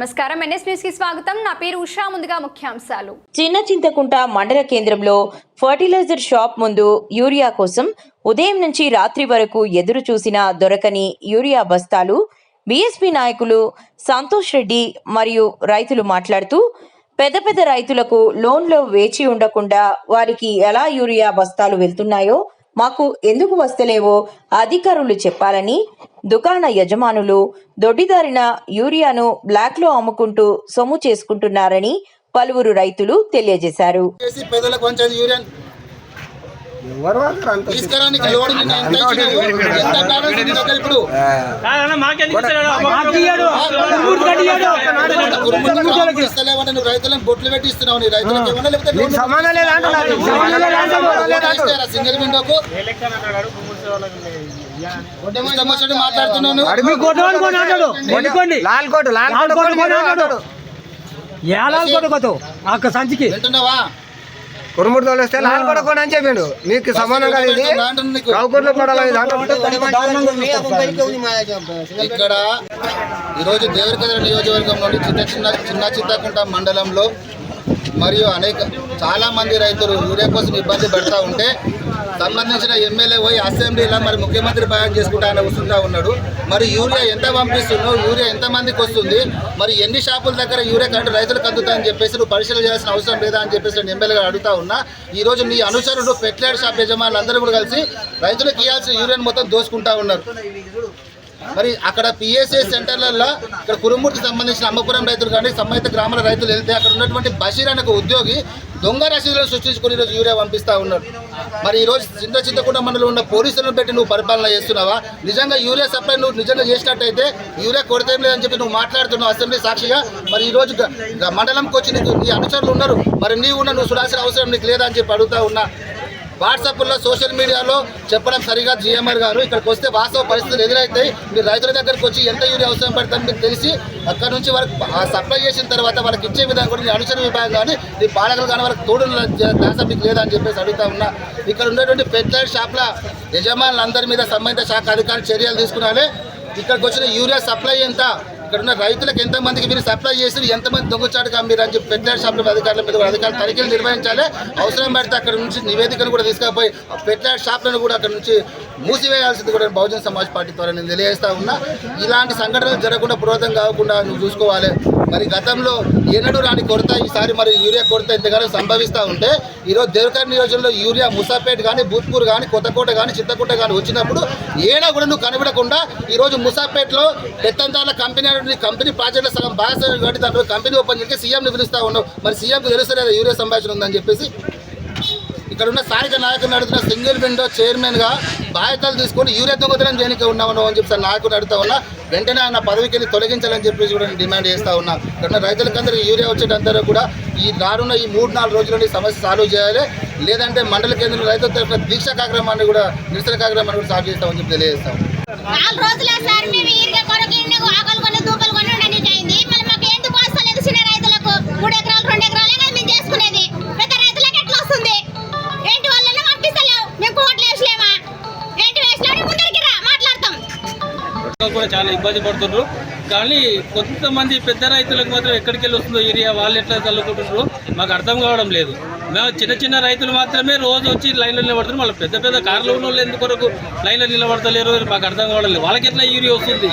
నమస్కారం. ఎన్ఎస్ న్యూస్కి స్వాగతం. నా పేరు ఉషా. ముందుగా ముఖ్యాంశాలు. చిన్న చింతకుంట మండల కేంద్రంలో ఫర్టిలైజర్ షాప్ ముందు యూరియా కోసం ఉదయం నుంచి రాత్రి వరకు ఎదురు చూసిన దొరకని యూరియా బస్తాలు బీఎస్పీ నాయకులు సంతోష్ రెడ్డి మరియు రైతులు మాట్లాడుతూ పెద్ద పెద్ద రైతులకు లోన్లో వేచి ఉండకుండా వారికి ఎలా యూరియా బస్తాలు వెళ్తున్నాయో మాకు ఎందుకు వస్తలేవో అధికారులు చెప్పాలని దుకాణ యజమానులు దొడ్డిదారిన యూరియాను బ్లాక్లో అమ్ముకుంటూ సొమ్ము చేసుకుంటున్నారని పలువురు రైతులు తెలియజేశారు. రైతులను బొట్లు పెట్టి ఇస్తున్నావు నీ రైతులకు ఏమన్నా సంబంధం లేదా సింగిల్ విండోకు లాల్ కోటు లాల్ కోటు అక్క సంచికి తోలిస్తే లాల్ కొని అని చెప్పిండు నీకు కాదు ఇది ఇక్కడ ఈరోజు దేవరకద్ర నియోజకవర్గంలోని చిన్న చిన్న చిన్న చింతకుంట మండలంలో మరియు అనేక చాలామంది రైతులు యూరియా కోసం ఇబ్బంది పడతా ఉంటే సంబంధించిన ఎమ్మెల్యే పోయి అసెంబ్లీలో మరి ముఖ్యమంత్రి భయం చేసుకుంటా ఆయన వస్తుంటా ఉన్నాడు. మరి యూరియా ఎంత పంపిస్తుందో యూరియా ఎంతమందికి వస్తుంది మరి ఎన్ని షాపుల దగ్గర యూరియా కంటే రైతులకు అందుతా అని చెప్పేసి నువ్వు పరిశీలన చేయాల్సిన అవసరం లేదా అని చెప్పేసి నేను ఎమ్మెల్యేగా అడుగుతా ఉన్నా. ఈరోజు నీ అనుసరుడు పెట్లేడ్ షాప్ యజమానులు అందరూ కూడా కలిసి రైతులకు ఇవ్వాల్సిన యూరియాని మొత్తం దోసుకుంటా ఉన్నారు. మరి అక్కడ పిఎస్ఏ సెంటర్లలో ఇక్కడ కురుమూర్తికి సంబంధించిన అమ్మపురం రైతులు కానీ సంబంధిత గ్రామాల రైతులు వెళ్తే అక్కడ ఉన్నటువంటి బషీర్ అనే ఒక ఉద్యోగి దొంగ రసీదులను సృష్టించుకుని ఈరోజు యూరియా పంపిస్తా ఉన్నాడు. మరి ఈరోజు చింత చింతకుండా మండలం ఉన్న పోలీసులను పెట్టి నువ్వు పరిపాలన చేస్తున్నావా? నిజంగా యూరియా సప్లై నువ్వు నిజంగా చేసినట్టయితే యూరియా కొడితే లేదని చెప్పి నువ్వు మాట్లాడుతున్నావు అసెంబ్లీ సాక్షిగా. మరి ఈ రోజు మండలంకి వచ్చి నీకు నీ అనుచరులు ఉన్నారు. మరి నీవు ఉన్న నువ్వు చూడాల్సిన అవసరం నీకు లేదా అని చెప్పి అడుగుతా ఉన్నా. వాట్సాప్లో సోషల్ మీడియాలో చెప్పడం సరిగా జిఎంఆర్ గారు. ఇక్కడికి వస్తే వాస్తవ పరిస్థితులు ఎదురవుతాయి మీరు రైతుల దగ్గరికి వచ్చి ఎంత యూరియా అవసరం పడుతుంది మీకు తెలిసి అక్కడ నుంచి వాళ్ళకి సప్లై చేసిన తర్వాత వాళ్ళకి ఇచ్చే విధానం కూడా నీ విభాగం కానీ ఈ పాలకులు కానీ వాళ్ళకి తోడు దాసం మీకు లేదా అని చెప్పేసి అడుగుతా ఉన్నా. ఇక్కడ ఉన్నటువంటి పెద్ద షాప్ల యజమానులందరి మీద సంబంధిత శాఖ అధికారులు చర్యలు తీసుకున్నారే. ఇక్కడికి వచ్చిన యూరియా సప్లై ఎంత? ఇక్కడ ఉన్న రైతులకు ఎంతమందికి మీరు సప్లై చేసి ఎంతమంది దొంగచాటుగా అమ్మిరు అని చెప్పి పెట్లేట్ షాపుల అధికారుల మీద కూడా అధికారులు తనిఖీలు నిర్వహించాలి. అవసరం పడితే అక్కడ నుంచి నివేదికను కూడా తీసుకుపోయి పెట్లేట్ షాపులను కూడా అక్కడ నుంచి మూసివేయాల్సింది కూడా బహుజన సమాజ్ పార్టీ ద్వారా నేను తెలియజేస్తా ఉన్నా. ఇలాంటి సంఘటనలు జరగకుండా పురోధం కాకుండా నువ్వు చూసుకోవాలి. మరి గతంలో ఏనాడు రాని కొరత ఈసారి మరి యూరియా కొరత ఎంతగానో సంభవిస్తూ ఉంటే ఈరోజు దేవకర్ నియోజకంలో యూరియా ముసాపేట్ కానీ భూత్పూర్ కానీ కొత్తకోట కానీ చిత్తకోట కానీ వచ్చినప్పుడు ఏనా కూడా నువ్వు కనబడకుండా ఈరోజు ముసాపేట్లో పెత్తందాల కంపెనీ కంపెనీ ప్రాజెక్టుల సగం భాగస్వామ్యం కాబట్టి దాంట్లో కంపెనీ ఓపెన్ చేసి సీఎంని పిలుస్తూ ఉన్నావు. మరి సీఎంకు తెలుస్తలేదు యూరియా సంభాషణ ఉందని చెప్పేసి? ఇక్కడ ఉన్న స్థానిక నాయకులు నడుతున్న సింగిల్ విండో చైర్మన్గా బాధ్యతలు తీసుకొని యూరియా దొంగతనం చేయడానికి ఉన్నామని అని చెప్పి నాయకుడు అడుగుతా ఉన్నా వెంటనే ఆయన పదవికి వెళ్ళి తొలగించాలని చెప్పేసి కూడా డిమాండ్ చేస్తా ఉన్నా. ఇక్కడ ఉన్న రైతులకందరూ యూరియా వచ్చేటందరూ కూడా ఈ రానున్న ఈ మూడు నాలుగు రోజుల్లో ఈ సమస్య సాల్వ్ చేయాలి. లేదంటే మండల కేంద్రంలో రైతుల తరఫున దీక్ష కార్యక్రమాన్ని కూడా నిరసన కార్యక్రమాన్ని కూడా సాల్వ్ చేస్తామని చెప్పి తెలియజేస్తాం నాలుగు రోజులే సార్ మేము ఈరిగా కొరకు ఆకలి దూకలు కూడా చాలా ఇబ్బంది పడుతున్నారు కానీ కొంతమంది పెద్ద రైతులకు మాత్రం ఎక్కడికి వెళ్ళి వస్తుందో ఏరియా వాళ్ళు ఎట్లా చల్లుకుంటున్నారు మాకు అర్థం కావడం లేదు. మేము చిన్న చిన్న రైతులు మాత్రమే రోజు వచ్చి లైన్లో నిలబడుతున్నారు. వాళ్ళు పెద్ద పెద్ద కార్లు ఉన్న వాళ్ళు ఎందుకొరకు లైన్లో నిలబడతలేరు మాకు అర్థం కావడం లేదు. వాళ్ళకి ఎట్లా యూరియా వస్తుంది?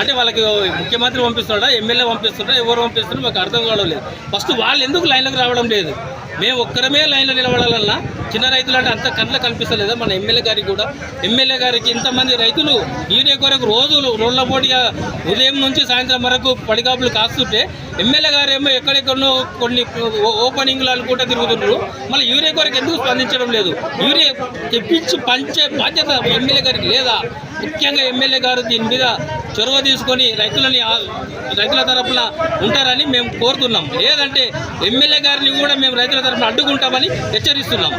అంటే వాళ్ళకి ముఖ్యమంత్రి పంపిస్తున్నాడా? ఎమ్మెల్యే పంపిస్తున్నాడా? ఎవరు పంపిస్తున్నారో మాకు అర్థం కావడం లేదు. ఫస్ట్ వాళ్ళు ఎందుకు లైన్లోకి రావడం లేదు? మేము ఒక్కరమే లైన్లో నిలబడాలన్నా చిన్న రైతులు అంటే అంత కళ్ళ కనిపిస్తలేదా? మన ఎమ్మెల్యే గారికి కూడా. ఎమ్మెల్యే గారికి ఇంతమంది రైతులు యూరియా కొరకు రోజులు రోడ్ల పోటీగా ఉదయం నుంచి సాయంత్రం వరకు పడిగాపులు కాస్తుంటే ఎమ్మెల్యే గారు ఏమో ఎక్కడెక్కడో కొన్ని ఓ- ఓపెనింగ్లు అనుకుంటూ తిరుగుతున్నారు మళ్ళీ యూరియా కొరకు ఎందుకు స్పందించడం లేదు? యూరియా తెప్పించి పంచే బాధ్యత ఎమ్మెల్యే గారికి లేదా? ముఖ్యంగా ఎమ్మెల్యే గారు దీని మీద చొరవ తీసుకొని రైతులని రైతుల తరపున ఉంటారని మేము కోరుతున్నాం. లేదంటే ఎమ్మెల్యే గారిని కూడా మేము రైతుల తరపున అడ్డుకుంటామని హెచ్చరిస్తున్నాం.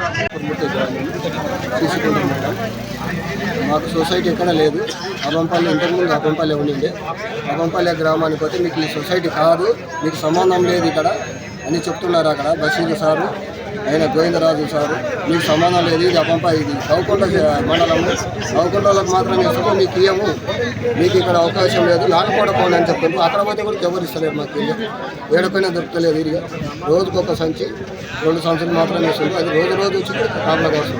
మాకు సొసైటీ ఎక్కడ లేదు. అబంపల్లి ఇంతకుముందు అబంపల్లి ఉండిండే అబంపల్లి గ్రామానికి పోతే మీకు ఈ సొసైటీ కాదు. మీకు సంబంధం లేదు ఇక్కడ అని చెప్తున్నారు అక్కడ బషీర్ సారు. ఆయన గోవిందరాజు సారు. మీకు సంబంధం లేదు ఇది అపంప ఇది నవ్వుకుంట మండలము. నవ్వుకుంటలకు మాత్రం ఇస్తాము మీకు ఇయ్యము. మీకు ఇక్కడ అవకాశం లేదు. నాటుకోడపోండి అని చెప్పారు. అక్కడ తర్వాత కూడా ఎవరు ఇస్తలేరు మాకు ఇల్లు ఏడపైన దొరకలేదు ఇదిగా. రోజుకొక సంచి రెండు సంచులు మాత్రమే ఇస్తుంది. అది రోజు రోజు వచ్చి కాపలా కోసం